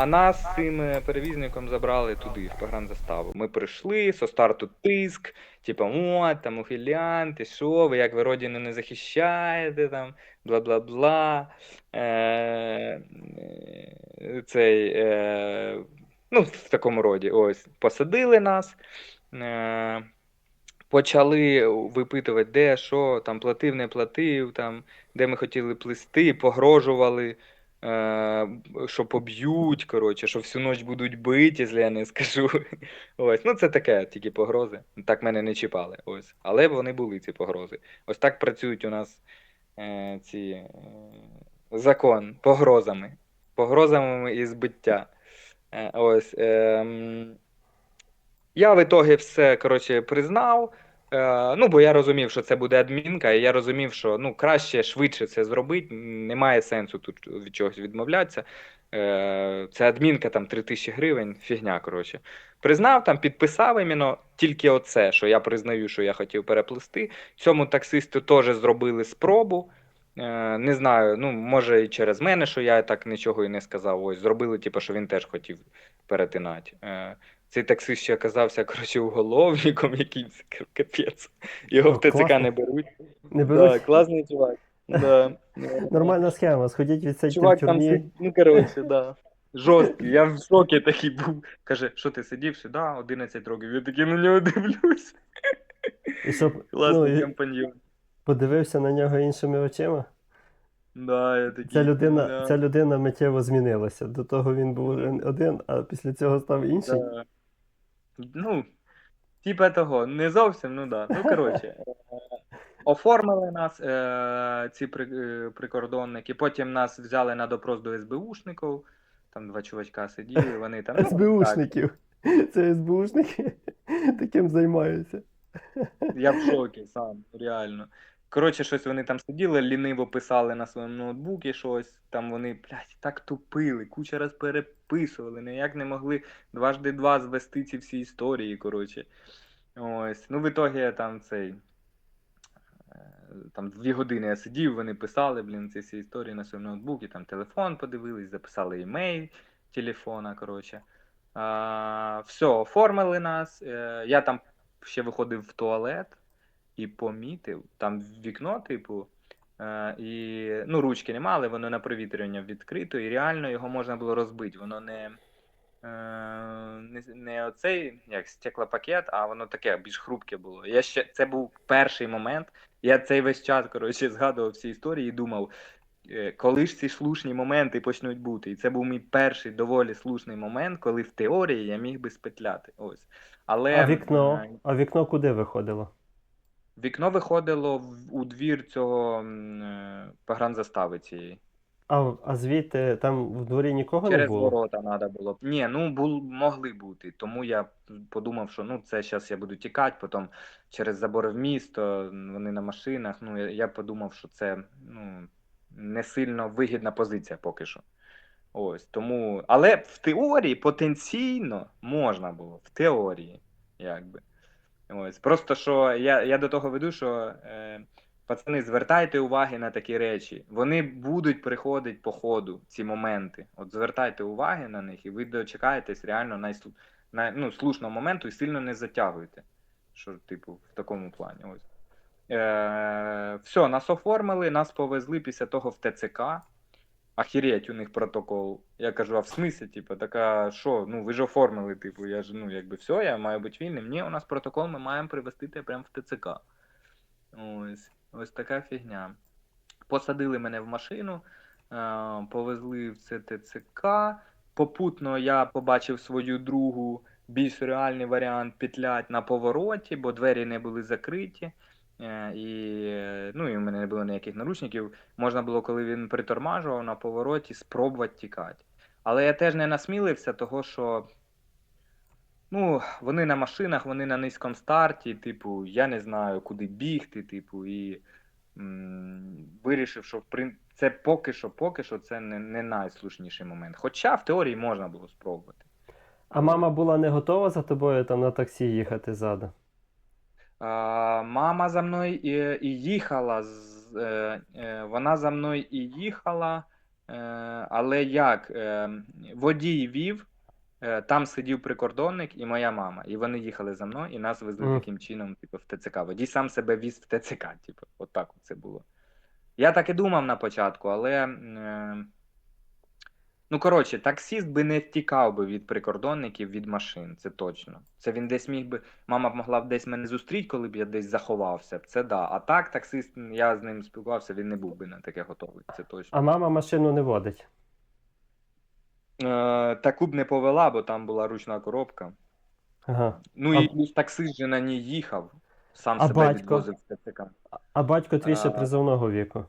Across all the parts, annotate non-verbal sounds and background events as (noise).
а нас цим е, перевізником забрали туди, в погранзаставу. Ми прийшли, со старту тиск, типу, о, там ухилянти, що ви, як ви родину не захищаєте, там, бла-бла-бла. Е, е, цей, е, ну, в такому роді, ось, посадили нас. Е, почали випитувати, де, що, там платив, не платив, там, де ми хотіли плисти, погрожували, що поб'ють, коротше, що всю ніч будуть бити, якщо я не скажу. (laughs) Ось. Ну, це таке, тільки погрози. Так мене не чіпали. Ось. Але вони були, ці погрози. Ось так працюють у нас е, ці е, закон погрозами. Погрозами і збиття. Е, ось. ем, я в ітогі все коротше, признав. Е, ну, бо я розумів, що це буде адмінка, і я розумів, що ну, краще швидше це зробити. Немає сенсу тут від чогось відмовлятися. Е, це адмінка там 3000 гривень, фігня. коротше. Признав, там підписав іменно тільки оце, що я признаю, що я хотів переплести. Цьому таксисту теж зробили спробу. Е, не знаю, ну може і через мене, що я так нічого і не сказав. Ось зробили, типу, що він теж хотів перетинати. Цей таксист ще оказався, коротше, уголовником якимсь к- капець. Його О, в ТЦК класно. не беруть. Не Да, класний чувак. (laughs) Да. Нормальна схема, сходіть відсидьте в Чувак там тюрмі. сидів, ну коротше, да. (laughs) Жорсткий, я в шокі такий був. Каже, що ти сидів сюди, 11 років. Я такий на нього дивлюсь. І щоб ну, Класний і компаньйон. подивився на нього іншими очима. Да, я такий, Ця людина, да, ця людина миттєво змінилася. До того він був один, а після цього став інший. да. Ну, типа того, не зовсім, ну да. Ну, (laughs) коротше, оформили нас е, ці при, е, прикордонники, потім нас взяли на допрос до СБУшників, там два чувачка сиділи, (laughs) вони там. ну, так, СБУшників. Це СБУшники (laughs) таким займаються. Я в шокі сам, реально. Коротше, щось вони там сиділи, ліниво писали на своєму ноутбуці щось. Там вони, блядь, так тупили, куча раз переписували, ніяк не могли дважди два звести ці всі історії, коротше. Ось. Ну, в ітогі там цей. е, Там дві години я сидів, вони писали, блін, ці всі історії на своєму ноутбуці, там телефон подивились, записали імейл телефона, коротше. А, все, оформили нас. Е, я там ще виходив в туалет і помітив, там вікно, типу, е, і ну, ручки нема, але воно на провітрювання відкрито, і реально його можна було розбити. Воно не, е, не, не оцей як стеклопакет, а воно таке більш хрупке було. Я ще, це був перший момент. Я цей весь час коротше, згадував всі історії і думав, е, коли ж ці слушні моменти почнуть бути. І це був мій перший доволі слушний момент, коли в теорії я міг би спетляти. Ось. Але А вікно? е, А вікно куди виходило? Вікно виходило в- у двір цього м, е, погранзастави цієї. А, а звідти там в дворі нікого не Через було? ворота треба було. Ні, ну бул, могли бути. Тому я подумав, що ну це зараз я буду тікати, потім через забори в місто, вони на машинах. Ну я, я подумав, що це ну, не сильно вигідна позиція поки що. Ось тому. Але в теорії потенційно можна було. В теорії, якби. Ось. Просто що я, я до того веду, що е, пацани, звертайте уваги на такі речі. Вони будуть приходити по ходу, ці моменти. От звертайте уваги на них, і ви дочекаєтесь реально найслу, най, ну, слушного моменту і сильно не затягуйте. Що, типу, в такому плані. Ось. Е, все, нас оформили, нас повезли після того в ТЦК. Ахіреть, у них протокол. Я кажу, а в смислі, типу, така, що, ну ви ж оформили, типу, я ж, ну, якби все, я маю бути вільним. Ні, у нас протокол, ми маємо привезти тебе прямо в ТЦК. Ось, ось така фігня. Посадили мене в машину, е, повезли в це ТЦК. Попутно я побачив свою другу, більш реальний варіант петлять на повороті, бо двері не були закриті. Е, І, ну, і в мене не було ніяких наручників. Можна було, коли він притормажував на повороті, спробувати тікати. Але я теж не насмілився, того що ну, вони на машинах, вони на низькому старті, типу, я не знаю, куди бігти, типу, і м, вирішив, що це поки що, поки що це не, не найслушніший момент. Хоча в теорії можна було спробувати. А мама була не готова за тобою там на таксі їхати ззаду? Мама за мною і, і їхала. е, е, Вона за мною і їхала. Е, але як? Водій вів, там сидів прикордонник і моя мама. І вони їхали за мною і нас везли Мгм. таким чином, типу, в ТЦК. Водій сам себе віз в ТЦК, типу, от так це було. Я так і думав на початку, але. Е, ну, коротше, таксіст би не втікав би від прикордонників від машин, це точно. Це він десь міг би. Мама б могла б десь мене зустріти, коли б я десь заховався. Це да. А так, таксист, я з ним спілкувався, він не був би на таке готовий. Це точно. А мама машину не водить. Е, таку б не повела, бо там була ручна коробка. Ага. Ну А- і плюс таксист же на ній їхав, сам А себе батько? відвозив в ТЦК. А батько твій ще А. призовного віку.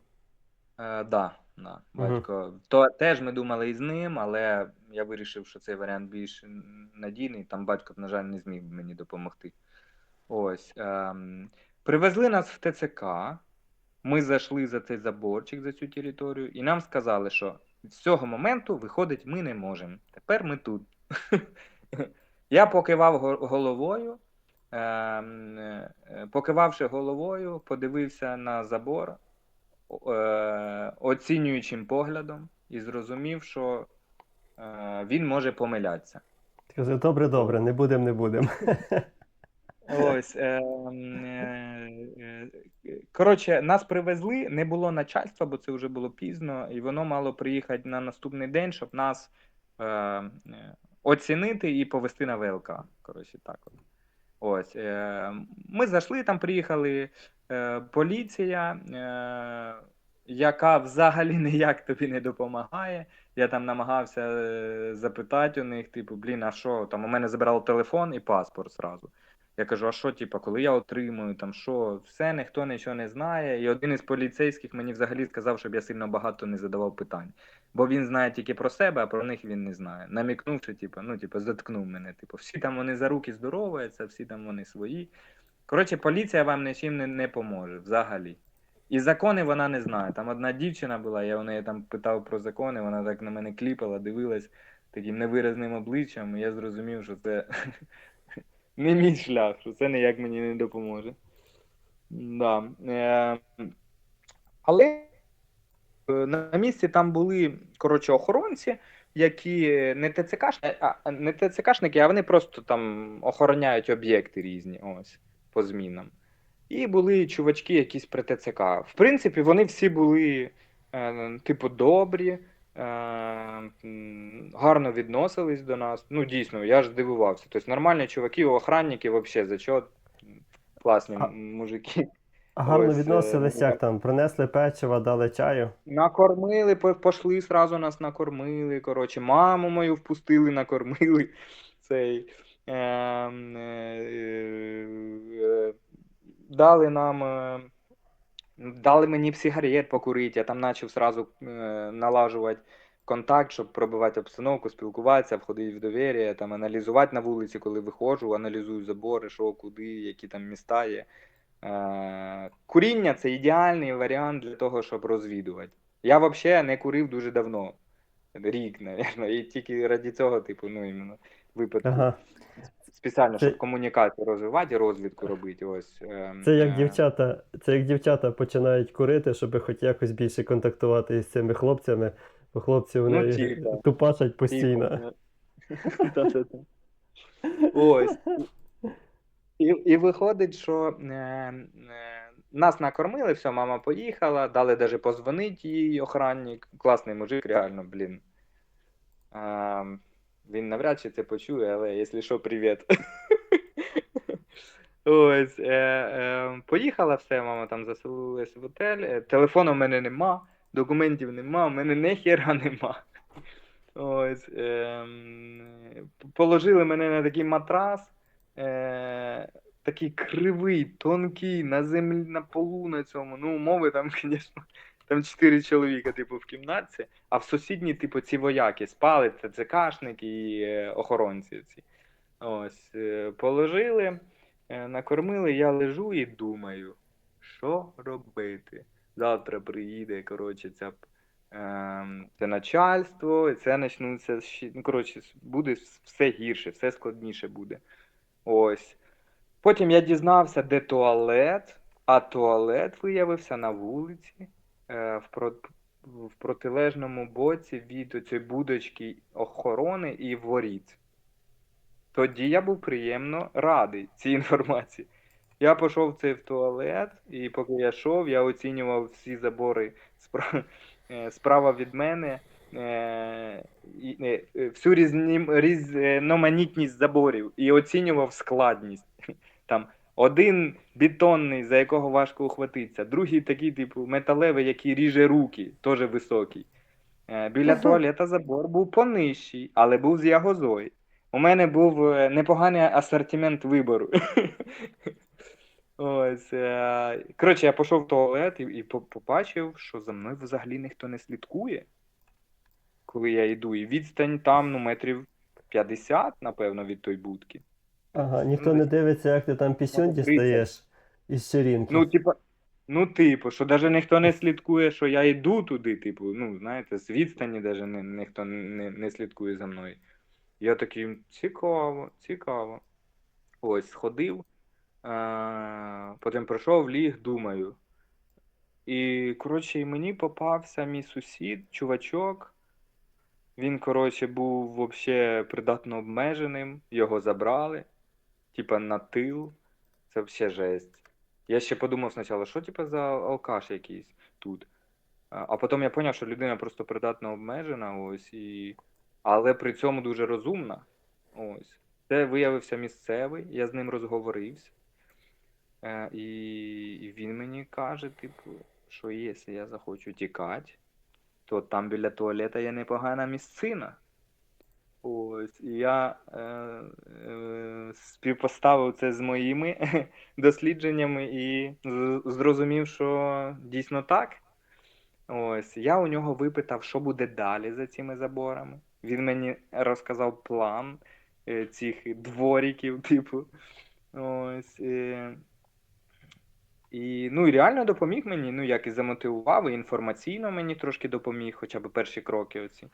Е, да, Мгм. батько. То теж ми думали із ним, але я вирішив, що цей варіант більш надійний. Там батько, на жаль, не зміг мені допомогти. Ось. Ем, привезли нас в ТЦК. Ми зайшли за цей заборчик, за цю територію, і нам сказали, що з цього моменту виходить ми не можемо. Тепер ми тут. (laughs) Я покивав головою. ем, е, Покивавши головою, подивився на забор оцінюючим поглядом і зрозумів, що е, він може помилятися. Ти каже, добре, добре, не будемо, не будемо. (laughs) Ось. Е, е, е, коротше, нас привезли, не було начальства, бо це вже було пізно, і воно мало приїхати на наступний день, щоб нас е, е, оцінити і повести на ВЛК. Коротше, так от. Ось. Е, ми зайшли, там приїхали е, поліція, е, яка взагалі (laughs) ніяк тобі не допомагає. Я там намагався запитати у них, типу, блін, а що? Там у мене забирали телефон і паспорт зразу. Я кажу, а що, типу, коли я отримую, там що, все, ніхто нічого не знає. І один із поліцейських мені взагалі сказав, щоб я сильно багато не задавав питань. Бо він знає тільки про себе, а про них він не знає. Намікнувши, типу, ну, типу, заткнув мене. Типу, всі там вони за руки здороваються, всі там вони свої. Коротше, поліція вам нічим не, не поможе взагалі. І закони вона не знає. Там одна дівчина була, я у неї там питав про закони, вона так на мене кліпала, дивилась таким невиразним обличчям, і я зрозумів, що це не мій шлях, що це ніяк мені не допоможе. Да. Е, але е, на місці там були коротше, охоронці, які не ТЦКшники, а не ТЦКшники, а вони просто там охороняють об'єкти різні ось по змінам. І були чувачки якісь при ТЦК. В принципі, вони всі були, е, типу, добрі, гарно відносились до нас. Ну, дійсно, я ж дивувався. Тобто нормальні чуваки, охранники, взагалі, зачот, класні А- мужики. Гарно Ось, е, відносились, ну, як там? Принесли печива, дали чаю. Накормили, пошли, сразу нас накормили. Коротше, маму мою впустили, накормили. (laughs) Цей, ем, е, е, дали нам. Дали мені б сигарет покурити, я там почав сразу е, налажувати контакт, щоб пробивати обстановку, спілкуватися, входити в довір'я, там аналізувати на вулиці, коли виходжу, аналізую забори, що, куди, які там міста є. Е, Куріння це ідеальний варіант для того, щоб розвідувати. Я взагалі не курив дуже давно. Рік, напевно, і тільки раді цього, типу, ну іменно випадку. Ага. Спеціально, Це- щоб комунікацію розвивати і розвідку робити. Ось. ем, Це як е, дівчата, це як дівчата починають курити, щоб хоч якось більше контактувати із цими хлопцями, бо хлопці вони Ну, типа. тупашать постійно. (laughs) Ось. (laughs) І, і виходить, що е, е, нас накормили, все, мама поїхала, дали даже позвонити їй охранник. Класний мужик, реально, блін. А, він навряд чи це почує, але якщо що, привіт. (laughs) Ось. Е, е, поїхала все, мама там заселилась в готель. Е, Телефону в мене нема, документів нема, в мене ніхера (laughs) нема. Ось. ем, положили мене на такий матрас, е, такий кривий, тонкий, на землі, на полу на цьому. Ну, умови там, (laughs) звісно, там чотири чоловіка, типу, в кімнатці, а в сусідній, типу, ці вояки спали, ТЦКшники і е, охоронці ці. Ось, е, положили, е, накормили, я лежу і думаю, що робити? Завтра приїде, коротше, ця ем, це начальство, і це почнуться. Ну, коротше, буде все гірше, все складніше буде. Ось. Потім я дізнався, де туалет, а туалет виявився на вулиці, в протилежному боці від оцієї будочки охорони і воріт. Тоді я був приємно радий цій (laughs) інформації. Я пішов цей в туалет, і поки я йшов, я оцінював всі забори е, справа від мене, е, і, е, е, всю різноманітність заборів і оцінював складність. Там один бетонний, за якого важко ухватитися, другий такий, типу, металевий, який ріже руки, теж високий. Е, Біля туалета забор був понижчий, але був з ягозою. У мене був е, непоганий асортимент вибору. (laughs) Ось. е, Коротше, я пішов в туалет і, і побачив, що за мною взагалі ніхто не слідкує, коли я йду. І відстань там, ну, метрів 50, напевно, від той будки. Ага, ніхто не дивиться, як ти там пісюн дістаєш із ширинки. Ну, типа, ну, типу, що навіть ніхто не слідкує, що я йду туди, типу, ну, знаєте, з відстані навіть ні, ніхто не, не слідкує за мною. Я такий, цікаво, цікаво. Ось, сходив, а, потім прийшов, ліг, думаю. І, коротше, і мені попався мій сусід, чувачок. Він, коротше, був взагалі придатно обмеженим, його забрали, типа на тил. Це взагалі жесть. Я ще подумав спочатку, що типа за алкаш якийсь тут. А потім я зрозумів, що людина просто придатно обмежена, ось, і... але при цьому дуже розумна. Ось. Це виявився місцевий, я з ним розговорився. Е, і він мені каже, типу, що якщо я захочу тікати, то там біля туалета є непогана місцина. Ось, і я е, е, співпоставив це з моїми (laughs) дослідженнями і зрозумів, що дійсно так. Ось, я у нього випитав, що буде далі за цими заборами. Він мені розказав план е, цих двориків, (laughs) типу. Ось. е, І, ну, і реально допоміг мені, ну, як і замотивував, і інформаційно мені трошки допоміг, хоча б перші кроки оці.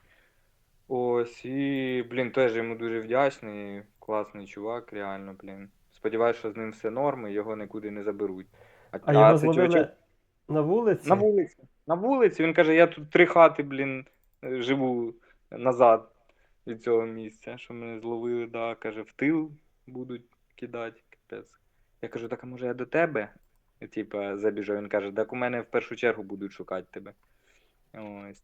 Ось, і, блін, теж йому дуже вдячний. Класний чувак, реально, блін. Сподіваюсь, що з ним все норм і його нікуди не заберуть. А його це зловили чувачок- на вулиці? на вулиці. На вулиці. Він каже, я тут три хати, блін, е, живу назад від цього місця, що мене зловили, да, каже, в тил будуть кидати, капець. Я кажу, так а може я до тебе? Типа, забіжу. Він каже, так у мене в першу чергу будуть шукати тебе. Ось.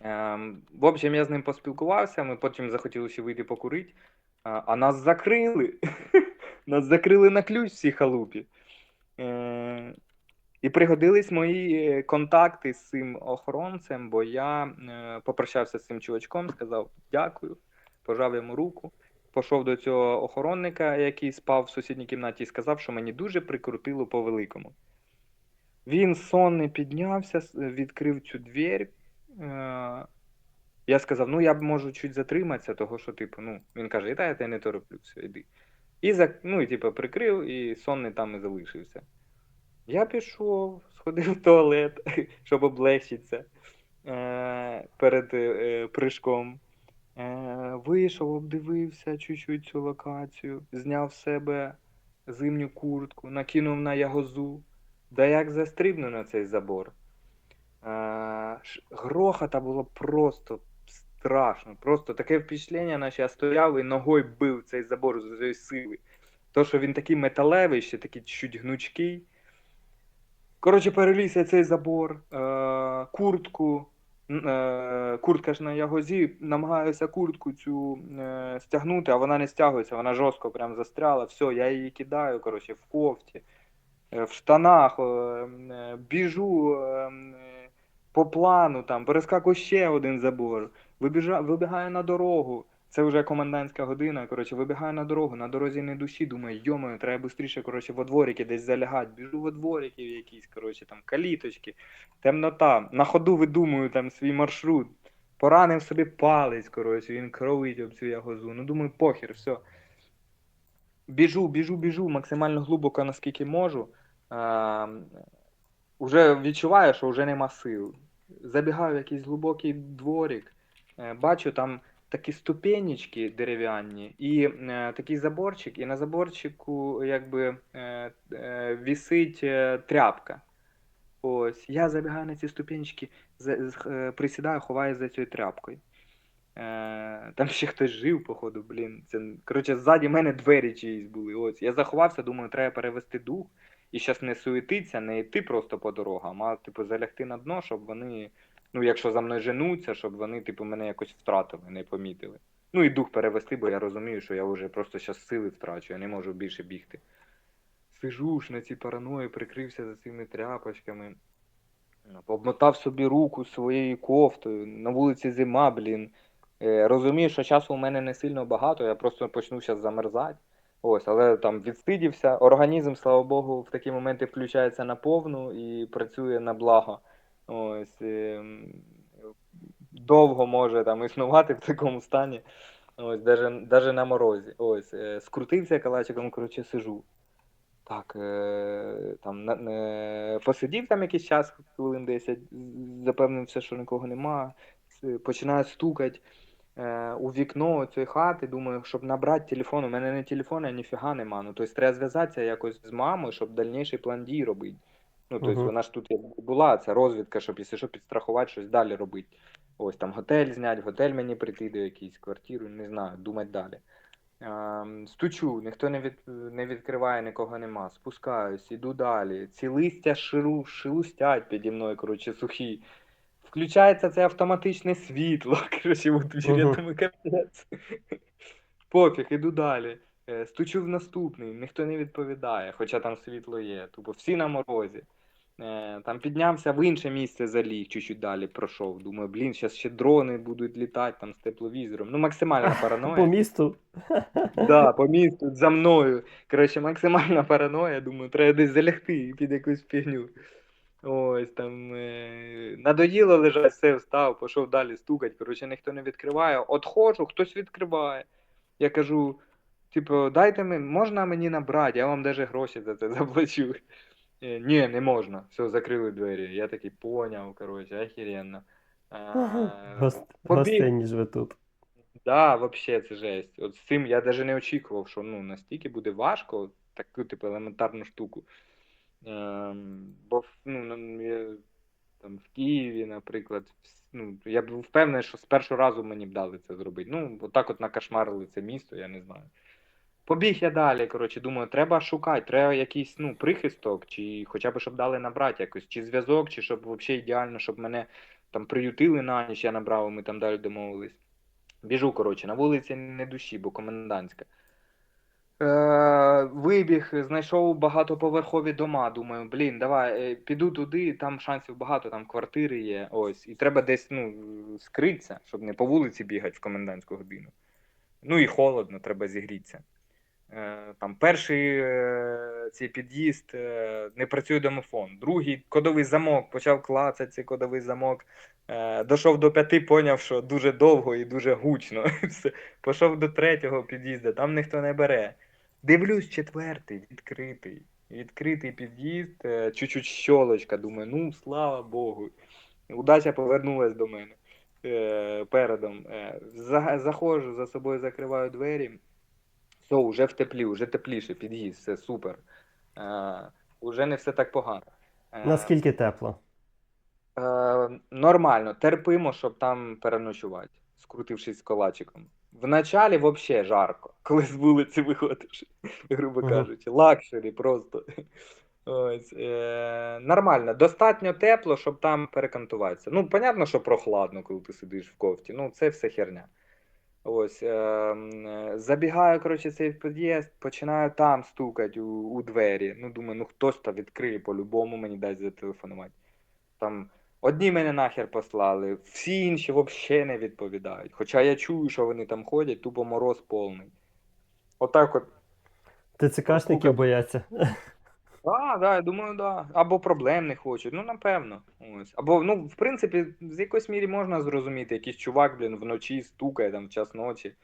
Ем, в общем, я з ним поспілкувався, ми потім захотіли ще вийти покурити, а, а нас закрили. (laughs) Нас закрили на ключ в цій халупі. Е, і пригодились мої е, контакти з цим охоронцем, бо я е, попрощався з цим чувачком, сказав дякую, пожав йому руку, пішов до цього охоронника, який спав в сусідній кімнаті, і сказав, що мені дуже прикрутило по великому. Він сонний піднявся, відкрив цю двір. Я сказав, ну я б можу чуть затриматися, того що, типу, ну, він каже, та я тебе не тороплю, все, йди. І за, ну, і, типу, прикрив, і сонний там і залишився. Я пішов, сходив в туалет, (laughs) щоб облегчитися е, перед е, прыжком. Е, вийшов, обдивився чуть-чуть цю локацію, зняв з себе зимню куртку, накинув на ягозу. Да як застрибну на цей забор. Е, грохота було просто страшно. Просто таке впечатлення, наче я стояв і ногою бив цей забор з цієї сили. То, що він такий металевий, ще такий чуть гнучкий. Коротше, переліз я цей забор, е, куртку, е, куртка ж на ягозі, намагаюся куртку цю е, стягнути, а вона не стягується, вона жорстко прям застряла. Все, я її кидаю, коротше, в кофті, в штанах, е, біжу е, е, по плану, там, перескакую ще один забор, вибіжа, вибігаю на дорогу. Це вже комендантська година. Коротше, вибігаю на дорогу, на дорозі не душі, думаю, йомаю, треба швидше, коротше, во дворики десь залягати. Біжу во дворики якісь, коротше, там каліточки, темнота. На ходу видумую там свій маршрут. Поранив собі палець, коротше, він кровить об цю ягозу. Ну, думаю, похер, все. Біжу, біжу, біжу, максимально глибоко, наскільки можу. А, уже відчуваю, що вже нема сил. Забігаю в якийсь глибокий дворик, е, бачу там такі ступенечки дерев'яні і е, такий заборчик, і на заборчику якби е, вісить тряпка. Ось, я забігаю на ці ступенечки, присідаю, ховаю за цією тряпкою. Там ще хтось жив, походу, блін. Це, коротше, ззаді мене двері чиїсь були. Ось. Я заховався, думаю, треба перевести дух. І зараз не суетиться, не йти просто по дорогам, а типу залягти на дно, щоб вони, ну, якщо за мною женуться, щоб вони, типу, мене якось втратили, не помітили. Ну і дух перевести, бо я розумію, що я вже просто зараз сили втрачу, я не можу більше бігти. Сижу ж на цій параної, прикрився за цими тряпочками. Обмотав собі руку своєю кофтою. На вулиці зима, блін. Е, розумію, що часу у мене не сильно багато, я просто почну зараз замерзати. Ось, але там відсидівся. Організм, слава Богу, в такі моменти включається на повну і працює на благо. Ось, ем, довго може там існувати в такому стані. Ось, даже, даже на морозі. Ось, е, скрутився калачиком, коротше, сижу. Так, е, там посидів там якийсь час, хвилин 10, запевнився, що нікого нема. Починаю стукати у вікно цієї хати, думаю, щоб набрати телефон. У мене не телефона, ніфіга нема. Ну, тобто треба зв'язатися якось з мамою, щоб дальніший план дій робити. Ну, тобто Мгм. вона ж тут була, це розвідка, щоб, якщо що, підстрахувати, щось далі робити. Ось там готель зняти, готель мені прийти до якійсь квартиру, не знаю, думати далі. Ем, Стучу, ніхто не, від, не відкриває, нікого нема. Спускаюсь, іду далі. Ці листя ширу, шелустять піді мною, коротше, сухі. Включається це автоматичне світло. (laughs) Коротше, от Мгм. тому капець. Пофіг, іду далі. Е, Стучу в наступний, ніхто не відповідає, хоча там світло є. Тупо всі на морозі. Е, Там піднявся в інше місце заліг, чуть-чуть далі пройшов. Думаю, блін, зараз ще дрони будуть літати там з тепловізором. Ну, максимальна (laughs) параноя. По місту. Да, (laughs) по місту за мною. Коротше, максимальна параноя. Думаю, треба десь залягти під якусь фігню. Ось там е... надоїло лежать, все встав, пішов далі стукать. Коротше, ніхто не відкриває. Отходжу, хтось відкриває. Я кажу: типу, дайте мені, можна мені набрати, я вам навіть гроші за це (laughs) заплачу. Е, Ні, не можна. Все, закрили двері. Я такий поняв, коротше, охеренно. Е, Гост... побіг. Гостинні ж ви тут. Да, вообще це жесть. От з цим я навіть не очікував, що ну, настільки буде важко таку, типу, елементарну штуку. Ем, бо ну, там, в Києві, наприклад, ну, я був впевнений, що з першого разу мені б дали це зробити. Ну, отак от накошмарили це місто, я не знаю. Побіг я далі, коротше, думаю, треба шукати, треба якийсь ну, прихисток, чи хоча б щоб дали набрати якось, чи зв'язок, чи щоб взагалі ідеально, щоб мене там приютили на ніч, я набрав, ми там далі домовились. Біжу, коротше, на вулиці не душі, бо комендантська. Е, вибіг, знайшов багатоповерхові дома. Думаю, блін, давай, е, піду туди, там шансів багато, там квартири є. Ось. І треба десь ну, скритися, щоб не по вулиці бігати в комендантську годину. Ну і холодно, треба зігрітися. Е, Там перший е, цей під'їзд е, не працює домофон. Другий кодовий замок, почав клацати цей кодовий замок. Е, Дійшов до п'яти, поняв, що дуже довго і дуже гучно. (laughs) Пішов до третього під'їзду, там ніхто не бере. Дивлюсь, четвертий, відкритий. Відкритий під'їзд, е, чуть-чуть щолочка. Думаю, ну слава Богу. Удача повернулась до мене е, передом. Е, заходжу, за собою закриваю двері. Все, вже в теплі, вже тепліше, під'їзд, все супер. Е, уже не все так погано. Е, Наскільки тепло? Е, нормально, терпимо, щоб там переночувати, скрутившись з колачиком. Вначалі взагалі жарко, (laughs) коли з вулиці виходиш, грубо кажучи. Лакшері просто. Ось, е, нормально, достатньо тепло, щоб там перекантуватися. Ну, понятно, що прохладно, коли ти сидиш в кофті. Ну, це все херня. Ось, е, е, забігаю, коротше, цей під'їзд, починаю там стукати у, у двері. Ну, думаю, ну хтось там відкриє по-любому, мені дасть зателефонувати. Там одні мене нахер послали, всі інші взагалі не відповідають. Хоча я чую, що вони там ходять, тупо мороз повний. Отак от. ТЦКшників бояться. (laughs) Так, да, я думаю, да. Або проблем не хочуть. Ну, напевно. Ось. Або, ну, в принципі, з якоїсь мірі можна зрозуміти, якийсь чувак, блін, вночі стукає там в час ночі.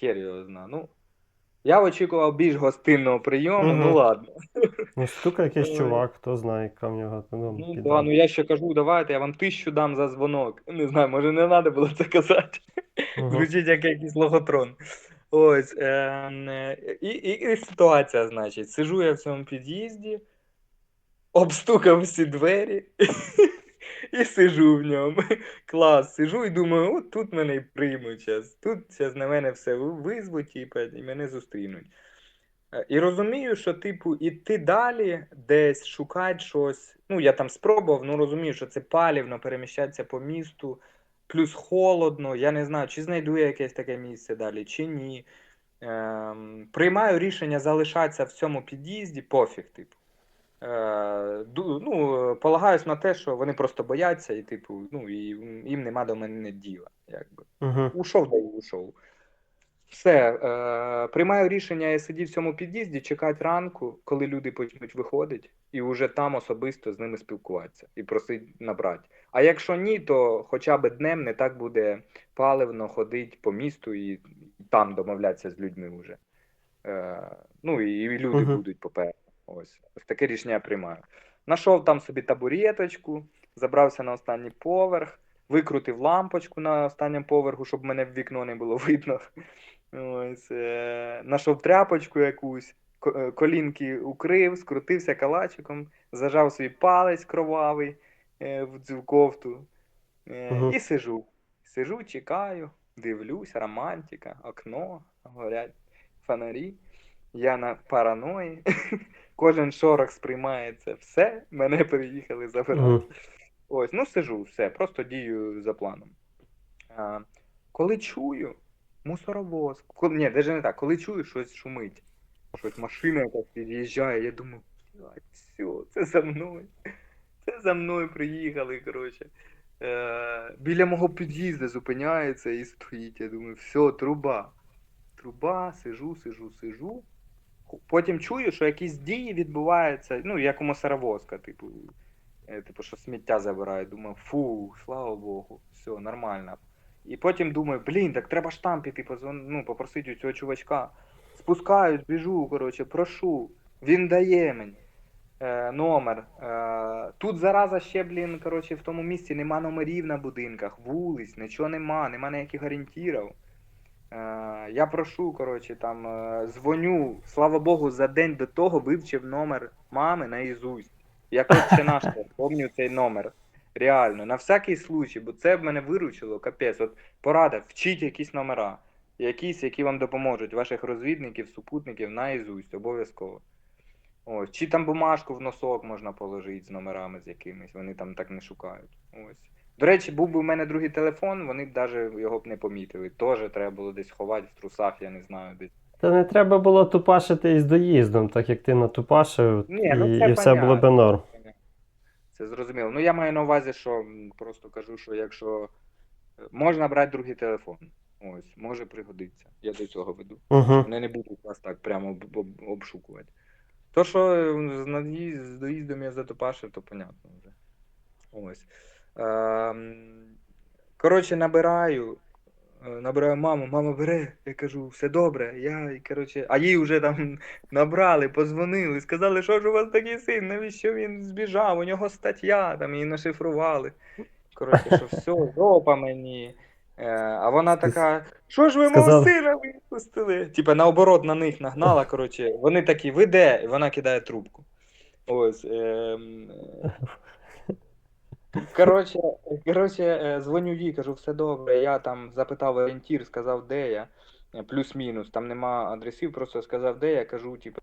Хер його зна. Ну, я очікував більш гостинного прийому, Мгм. ну ладно. Ну, стука якийсь Ой. чувак, хто знає, яка в нього. Ну, Ну, да, ну я ще кажу, давайте, я вам тисячу дам за дзвонок. Не знаю, може не треба було це казати. Мгм. Звучить як якийсь логотрон. Ось. Е, і, і, і ситуація, значить, сижу я в цьому під'їзді. обстукав всі двері і сижу в ньому. (laughs) Клас, сижу і думаю, от тут мене і приймуть зараз. Тут зараз на мене все визвуть і мене зустрінуть. Е, І розумію, що, типу, іти далі, десь шукати щось. Ну, я там спробував, ну розумію, що це палівно переміщатися по місту, плюс холодно. Я не знаю, чи знайду я якесь таке місце далі, чи ні. Ем, приймаю рішення залишатися в цьому під'їзді, пофіг, типу. Е, ну, полагаюсь на те, що вони просто бояться, і, типу, ну, і їм нема до мене діла. Якби. Угу. Ушов да й ушов. Все, е, приймаю рішення, я сидів в цьому під'їзді, чекати ранку, коли люди почнуть виходити, і вже там особисто з ними спілкуватися і просить набрати. А якщо ні, то хоча б днем не так буде паливно ходити по місту і там домовлятися з людьми вже. Е, ну і, люди Мгм. будуть попереду. Ось. Ось таке рішення я приймаю. Нашов там собі табуреточку, забрався на останній поверх, викрутив лампочку на останньому поверху, щоб мене в вікно не було (laughs) видно. Ось, е, нашов тряпочку якусь, е, колінки укрив, скрутився калачиком, зажав свій палець кровавий е, в цю кофту е, Мгм. і сижу. Сижу, чекаю, дивлюсь, романтика, окно, горять фонарі. Я на параної. (laughs) Кожен шорох сприймається. Все, мене переїхали забирати. Мгм. Ось, ну сижу, все, просто дію за планом. А, коли чую мусоровоз, коли, ні, навіть не так, коли чую щось шумить, щось машина якась під'їжджає, я думаю, все, це за мною. Це за мною приїхали, коротше. Е, біля мого під'їзду зупиняється і стоїть. Я думаю, все, труба. Труба, сижу, сижу, сижу. Потім чую, що якісь дії відбуваються, ну, як у мусоровозка, типу, е, типу, що сміття забирають. Думаю, фу, слава Богу, все, нормально. І потім думаю, блін, так треба ж там піти, позвон... ну, попросити у цього чувачка. Спускаюсь, біжу, коротше, прошу. Він дає мені е, номер. Е, тут зараза ще, блін, коротше, в тому місці нема номерів на будинках, вулиць, нічого нема, нема ніяких орієнтірів. Е, я прошу, коротше, там е, дзвоню, слава Богу, за день до того вивчив номер мами на Ізусть. Як отче наш, я (laughs) пам'ятаю цей номер. Реально, на всякий случай, бо це б мене виручило, капець. От порада, вчіть якісь номера, якісь, які вам допоможуть, ваших розвідників, супутників на Ізусть, обов'язково. Ось. Чи там бумажку в носок можна положити з номерами з якимись, вони там так не шукають. Ось. До речі, був би у мене другий телефон, вони б навіть його б не помітили. Теж треба було десь ховати в трусах, я не знаю, десь. Та не треба було тупашити із доїздом, так як ти натупашив, Ні, ну і, це і все було понятно. норм. Це зрозуміло. Ну я маю на увазі, що просто кажу, що якщо е, можна брати другий телефон. Ось, може пригодиться. Я до цього веду. Угу. Вони не будуть вас так прямо об- об- обшукувати. То, що е, з, з доїздом я затопашив, то понятно вже. Ось. Ем, коротше, набираю. е, Набираю маму, мама бере, я кажу, все добре. Я, коротше, а їй вже там (laughs) набрали, позвонили, сказали, що ж у вас такий син, навіщо він збіжав, у нього стаття, там її нашифрували. Коротше, що все, жопа мені. Е, а вона така, що ж ви мого сина випустили? Типа наоборот на них нагнала, коротше, вони такі, ви де? І вона кидає трубку. Ось. е, Коротше, коротше, е, дзвоню їй, кажу, все добре. Я там запитав орієнтір, сказав, де я. Е, Плюс-мінус, там нема адресів, просто сказав, де я кажу, типу,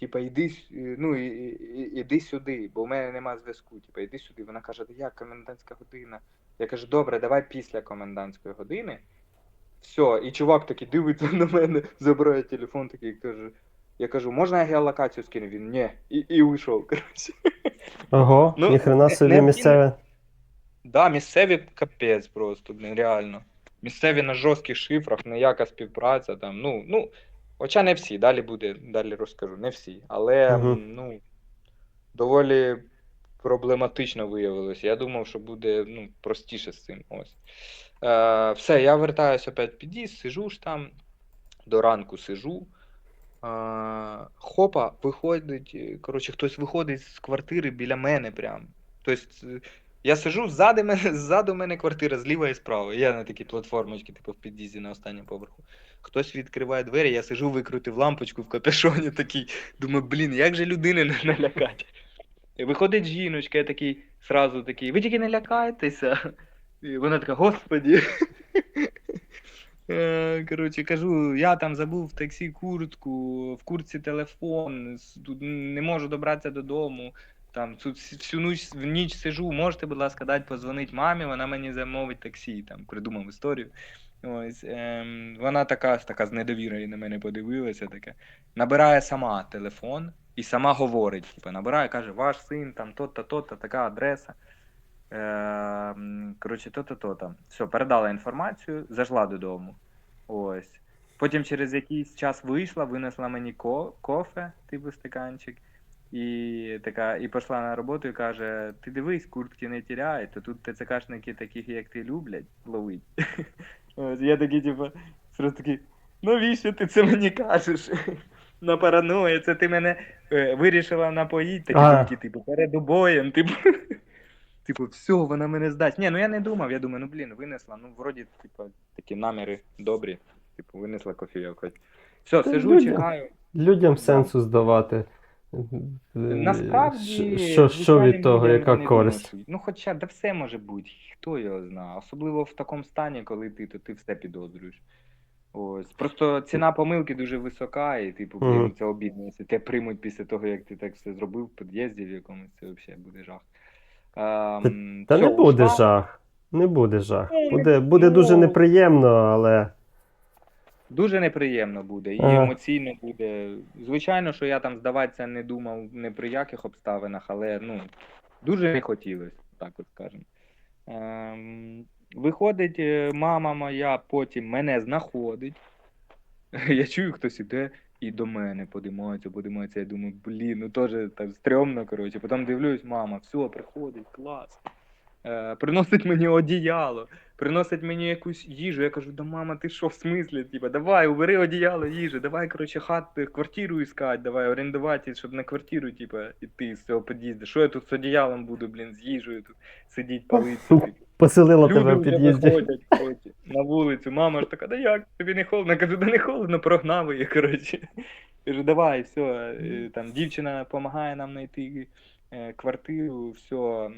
типа, іди, е, ну, іди сюди, бо в мене нема зв'язку. Типа, іди сюди. Вона каже, як комендантська година. Я кажу, добре, давай після комендантської години. Все, і чувак такий дивиться (laughs) на мене, забирає телефон такий, каже. Я кажу, можна я геолокацію скину? Він ні. І, і уйшов. Коротше. Ого, Ну, ніхрена собі не місцеве. Да, місцеві капець просто, реально. Місцеві на жорстких шифрах, ніяка співпраця там. Ну, ну, хоча не всі, далі буде, далі розкажу, не всі. Але м, ну, доволі проблематично виявилося. Я думав, що буде ну, простіше з цим. Ось. Е, все, я вертаюся опять в під'їзд, сижу ж там, до ранку сижу. Хопа, виходить, е, коротше, хтось виходить з квартири біля мене прям. Тобто, е, я сижу, ззаду мене, (laughs) ззаду мене квартира, зліва і справа. Я на такій платформочці, типу, в під'їзді на останньому поверху. Хтось відкриває двері, я сижу, викрутив лампочку в капюшоні такий. Думаю, блін, як же людини не налякати? Виходить жіночка, я такий, сразу такий, ви тільки не лякайтеся. І вона така, господі. Е, Коротше, кажу, я там забув в таксі куртку, в куртці телефон, тут не можу добратися додому. Там тут всю ніч, в ніч сижу, можете, будь ласка, дати позвонити мамі, вона мені замовить таксі, там придумав історію. Ось, ем, вона така, така з недовірою на мене подивилася, така. Набирає сама телефон і сама говорить. Типу, набирає, каже, ваш син, там то-то, то-то, така адреса. Ем, коротше, то-то, то-то. Все, передала інформацію, зайшла додому. Ось. Потім через якийсь час вийшла, винесла мені ко- кофе, типу стаканчик. І така, і пішла на роботу і каже: Ти дивись, куртки не тіряй, то тут ТЦКшники таких, як ти, люблять ловить. (laughs) Я такий, типу, просто такий, навіщо ти це мені кажеш? (laughs) На параноя, це ти мене е, вирішила напоїть, такі думки, типу, перед убоєм, типу. (laughs) Типу, все, вона мене здасть. Ні, ну я не думав, я думаю, ну блін, винесла. Ну, вроді, типу, такі наміри добрі. Типу, винесла кофійок. Все, Та сижу, люди- чекаю. Людям Да. сенсу здавати. Насправді, що, що звичайним від того, людям яка не користь? думаю, що- Ну, хоча, да все може бути, хто його знає. Особливо в такому стані, коли ти, то ти все підозрюєш. Ось. Просто ціна помилки дуже висока, і, типу, блін, Мгм. це обідно. Якщо тебе приймуть після того, як ти так все зробив в під'їзді в якомусь, це взагалі буде жах. Ем, Та не буде ушла. жах. Не буде жах. Ну, Буде, буде дуже ну, неприємно, але. Дуже неприємно буде, і Ага. емоційно буде. Звичайно, що я там здаватися не думав не при яких обставинах, але ну, дуже не хотілося, так от скажемо. Ем, виходить, е, мама моя потім мене знаходить. (laughs) Я чую, хтось іде і до мене подимаються, подимаються. Я думаю, блін, ну теж так стрьомно, коротше. Потім дивлюсь, мама, все, приходить, клас. Е, приносить мені одіяло, приносить мені якусь їжу. Я кажу, да мама, ти що в смислі? Типа, давай, убери одіяло, їжу, давай, коротше, хату, квартиру іскати, давай орендувати, щоб на квартиру, типа, іти з цього під'їзду. Що я тут з одіялом буду, блін, з їжею тут сидіть, палитися. типу. Поселила тебе в під'їзді. коротше, на вулицю. Мама ж така, да як, тобі не холодно? Я кажу, да не холодно, прогнав її, коротше. Кажу, давай, все. Там дівчина допомагає нам знайти е, квартиру, все.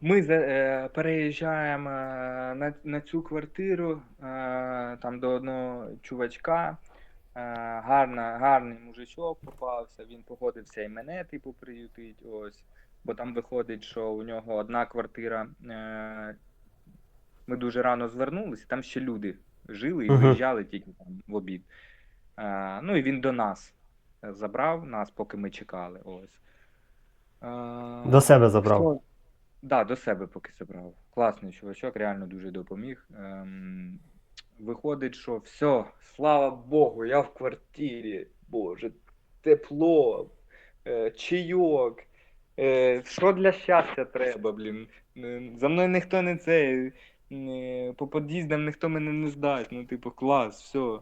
Ми е, переїжджаємо е, на, на цю квартиру е, там до одного чувачка. Гарна, гарний мужичок попався, він погодився і мене, типу, приютить. Ось. Бо там виходить, що у нього одна квартира. Ми дуже рано звернулися, там ще люди жили і виїжджали тільки там в обід. Ну і він до нас забрав нас, поки ми чекали. Ось. До себе забрав. Да, до себе поки забрав. Класний чувачок, реально дуже допоміг. Ем, виходить, що все, слава Богу, я в квартирі. Боже, тепло, е, чайок. Е, що для щастя треба, блін. Е, За мною ніхто не це. е, По під'їздам ніхто мене не здасть. Ну, типу, клас, все.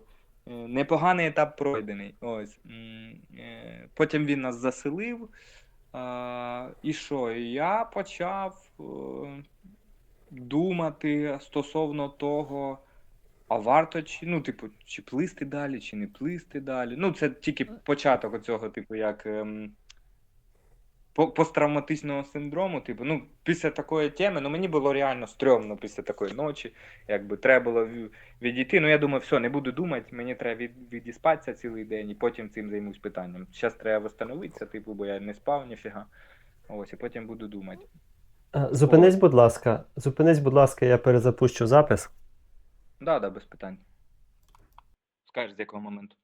Непоганий етап пройдений. Ось. Е, Потім він нас заселив. А, і що? Я почав е, думати стосовно того, а варто чи, ну, типу, чи плисти далі, чи не плисти далі. Ну, це тільки початок оцього, типу, як ем, посттравматичного синдрому. Типу, ну, після такої теми, ну мені було реально стрьомно після такої ночі. Якби треба було відійти. Ну, я думаю, все, не буду думати, мені треба від, відіспатися цілий день і потім цим займусь питанням. Зараз треба встановитися, типу, бо я не спав ніфіга. Ось, і потім буду думати. Е, Зупинись, будь ласка. Зупинись, будь ласка, я перезапущу запис. Да, да, без питань. Скажеш, з якого моменту.